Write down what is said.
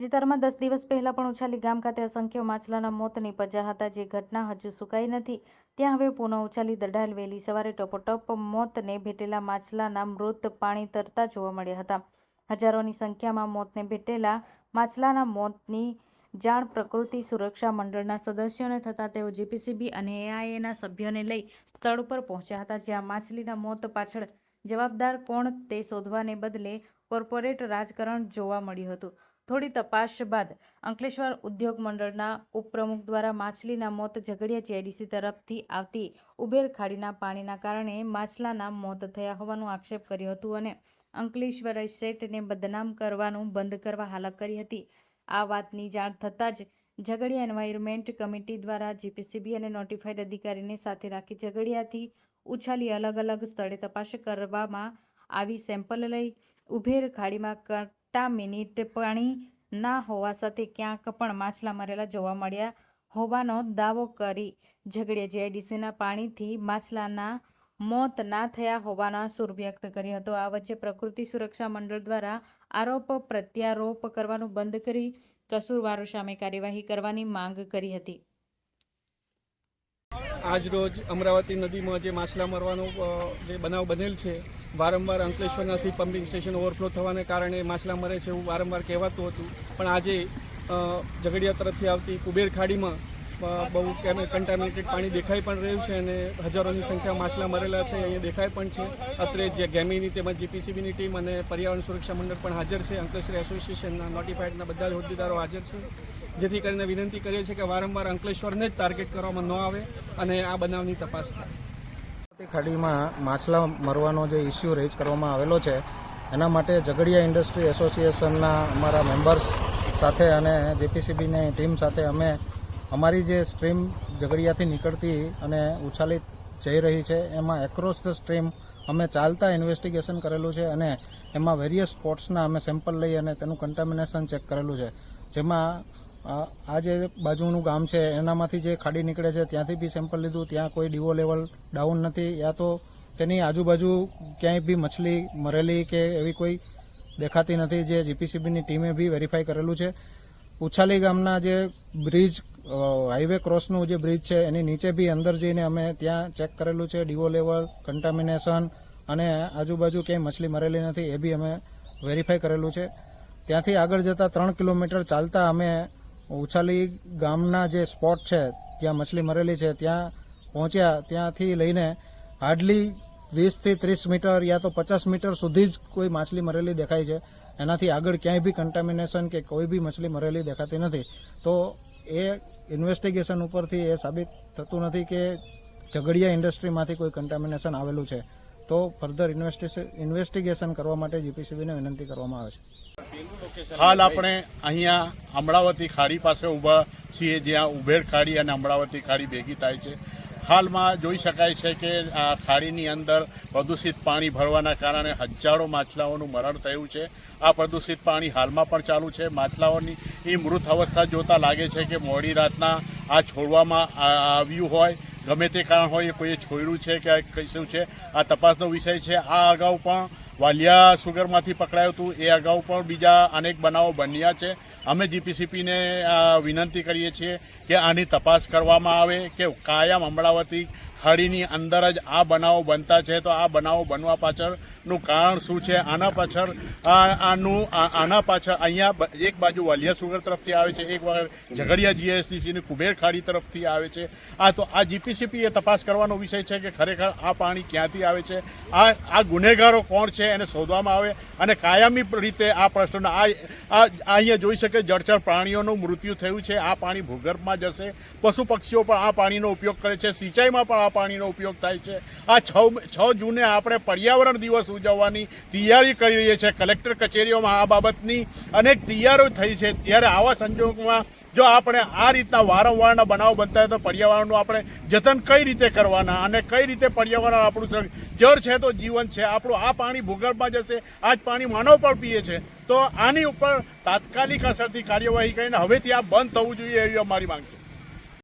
તાજેતરમાં દસ દિવસ પહેલા પણ ઉછાલી ગામ ખાતે અસંખ્ય માછલાના મોત નીપજ્યા હતા. જે ઘટના હજુ સુકાઈ નથી. ત્યાં હવે પુનઃ ઉછાલી દઢાલ વહેલી સવારે ટપોટપ મોતને ભેટેલા માછલાના મૃત પાણી તરતા જોવા મળ્યા હતા. હજારોની સંખ્યામાં મોતને ભેટેલા માછલાના મોતની જાણ પ્રકૃતિ સુરક્ષા મંડળના સદસ્યોને થતાં તેઓ જીપીસીબી અને એઆઈએના સભ્યોને લઈ સ્થળ ઉપર પહોંચ્યા હતા, જ્યાં માછલીના મોત પાછળ જવાબદાર કોણ તે શોધવાને બદલે કોર્પોરેટ રાજકારણ જોવા મળ્યું હતું. થોડી તપાસ બાદ અંકલેશ્વર ઉદ્યોગ મંડળના ઉપપ્રમુખ દ્વારા માછલીના મોત ઝઘડિયા જીઆઈડીસી તરફથી આવતી ઉબેર ખાડીના પાણીના કારણે માછલાના મોત થયા હોવાનો આક્ષેપ કર્યો હતું અને અંકલેશ્વર શેઠને બદનામ કરવાનું બંધ કરવા હાલક કરી હતી. આ વાતની જાણ થતાં જ ઝઘડિયા એન્વાયરમેન્ટ કમિટી દ્વારા જીપીસીબી અને નોટિફાઈડ અધિકારીને સાથે રાખી ઝઘડિયાથી ઉછાલી અલગ અલગ સ્થળે તપાસ કરવામાં આવી સેમ્પલ લઈ ઉભેર ખાડીમાં કન્ટામિનેટ પાણી ના હોવા સાથે ક્યાંક પણ માછલા મરેલા જોવા મળ્યા હોવાનો દાવો કરી ઝઘડિયા જીઆઈડીસીના પાણીથી માછલાના મોત ના થયા હોવાના સૂર વ્યક્ત કર્યો હતો. આ વચ્ચે પ્રકૃતિ સુરક્ષા મંડળ દ્વારા આરોપ પ્રત્યારોપ કરવાનું બંધ કરી કસૂરવારો સામે કાર્યવાહી કરવાની માંગ કરી હતી. આજ રોજ અમરાવતી નદીમાં જે માછલા મરવાનો જે બનાવ બનેલ છે, વારંવાર અંકલેશ્વરના સી પમ્પિંગ સ્ટેશન ઓવરફ્લો થવાને કારણે માછલા મરે છે એવું વારંવાર કહેવાતું હતું. પણ આજે ઝઘડિયા તરફથી આવતી કુબેર ખાડીમાં બહુ કન્ટામિનેટેડ પાણી દેખાઈ પણ રહ્યું છે અને હજારોની સંખ્યા માછલા મરેલા છે, અહીંયા દેખાય પણ છે. અત્રે જે ગેમીની તેમજ જીપીસીબીની ટીમ અને પર્યાવરણ સુરક્ષા મંડળ પણ હાજર છે. અંકલેશ્વર એસોસિએશનના નોટિફાઈડના બધા જ હોદ્દેદારો હાજર છે. જેથી કરીને વિનંતી કરીએ છીએ કે વારંવાર અંકલેશ્વરને જ ટાર્ગેટ કરવામાં ન આવે અને આ બનાવની તપાસ થાય. ખાડીમાં માછલા મરવાનો જે ઇસ્યુ રેઝ કરવામાં આવેલો છે, એના માટે ઝઘડિયા ઇન્ડસ્ટ્રી એસોસિએશનના અમારા મેમ્બર્સ સાથે અને જેપીસીબીની ટીમ સાથે અમે અમારી જે સ્ટ્રીમ ઝઘડિયાથી નીકળતી અને ઉછાલી જઈ રહી છે, એમાં એક્રોસ ધ સ્ટ્રીમ અમે ચાલતા ઇન્વેસ્ટિગેશન કરેલું છે અને એમાં વેરિયસ સ્પોટ્સના અમે સેમ્પલ લઈ અને તેનું કન્ટામિનેશન ચેક કરેલું છે. જેમાં આ જે બાજુનું ગામ છે, એનામાંથી જે ખાડી નીકળે છે, ત્યાંથી બી સેમ્પલ લીધું. ત્યાં કોઈ ડીવો લેવલ ડાઉન નથી. યા તો તેની આજુબાજુ ક્યાંય બી મછલી મરેલી કે એવી કોઈ દેખાતી નથી. જે જીપીસીબીની ટીમે બી વેરીફાઈ કરેલું છે. ઉછાલી ગામના જે બ્રિજ હાઈવે ક્રોસનું જે બ્રિજ છે, એની નીચે બી અંદર જઈને અમે ત્યાં ચેક કરેલું છે. ડીવો લેવલ કન્ટામિનેશન અને આજુબાજુ ક્યાંય મછલી મરેલી નથી, એ બી અમે વેરીફાઈ કરેલું છે. ત્યાંથી આગળ જતાં ત્રણ કિલોમીટર ચાલતા અમે ઉછાલી ગામના જે સ્પોટ છે, ત્યાં મછલી મરેલી છે, ત્યાં પહોંચ્યા, ત્યાંથી લઈને હાર્ડલી વીસથી ત્રીસ મીટર યા તો પચાસ મીટર સુધી જ કોઈ માછલી મરેલી દેખાય છે. એનાથી આગળ ક્યાંય બી કન્ટામિનેશન કે કોઈ બી મછલી મરેલી દેખાતી નથી. તો એ ઇન્વેસ્ટિગેશન ઉપરથી એ સાબિત થતું નથી કે ઝઘડિયા ઇન્ડસ્ટ્રીમાંથી કોઈ કન્ટામિનેશન આવેલું છે. તો ફર્ધર ઇન્વેસ્ટિગેશન કરવા માટે જીપીસીબીને વિનંતી કરવામાં આવે છે. હાલ આપણે અહીંયા અમરાવતી ખાડી પાસે ઊભા છીએ, જ્યાં ઉભેર ખાડી અને અમરાવતી ખાડી ભેગી થાય છે. હાલમાં જોઈ શકાય છે કે આ ખાડીની અંદર પ્રદૂષિત પાણી ભરવાના કારણે હજારો માછલાઓનું મરણ થયું છે. આ પ્રદૂષિત પાણી હાલમાં પણ ચાલુ છે. માછલાઓની એ મૃત અવસ્થા જોતા લાગે છે કે મોડી રાતના આ છોડવામાં આવ્યું હોય. ગમે તે કારણ હોય એ કોઈએ છોડ્યું છે કે કશું છે? આ તપાસનો વિષય છે. આ અગાઉ પણ વાલિયા સુગરમાંથી પકડાયું હતું. એ અગાઉ પણ બીજા અનેક બનાવો બન્યા છે. અમે જીપીસીપીને વિનંતી કરીએ છીએ કે આની તપાસ કરવામાં આવે કે કાયમ અમરાવતી ખાડીની અંદર જ આ બનાવો બનતા છે. તો આ બનાવો બનવા પાછળનું કારણ શું છે? આના પાછળ આનું આના પાછળ, અહીંયા એક બાજુ વાલિયા સુગર તરફથી આવે છે, એક વખત ઝઘડિયા જીએસડીસીની કુબેર ખાડી તરફથી આવે છે. આ તો, આ જીપીસીપી એ તપાસ કરવાનો વિષય છે કે ખરેખર આ પાણી ક્યાંથી આવે છે? આ આ ગુનેગારો કોણ છે? એને શોધવામાં આવે અને કાયમી રીતે આ પ્રશ્નના આ આ અહીંયા જોઈ શકે જળચર પ્રાણીઓનું મૃત્યુ થયું છે. આ પાણી ભૂગર્ભમાં જશે. પશુ પક્ષીઓ પણ આ પાણીનો ઉપયોગ કરે છે. સિંચાઈમાં પણ આ પાણીનો ઉપયોગ થાય છે. આ છ છ જૂને આપણે પર્યાવરણ દિવસ ઉજવવાની તૈયારી કરી રહી છે કલેક્ટર કચેરીઓમાં આ બાબતની અનેક તૈયારીઓ થઈ છે. ત્યારે આવા સંજોગોમાં જો આપણે આ રીતના વારંવારના બનાવ બનતા હોય તો પર્યાવરણનું આપણે જતન કઈ રીતે કરવાના અને કઈ રીતે પર્યાવરણ આપણું જળ છે તો જીવન છે. આપણું આ પાણી ભૂગર્ભમાં જશે, આ જ પાણી માનવ પણ પીએ છે. તો આની ઉપર તાત્કાલિક અસરથી કાર્યવાહી કરીને હવેથી આ બંધ થવું જોઈએ એવી અમારી માંગ છે.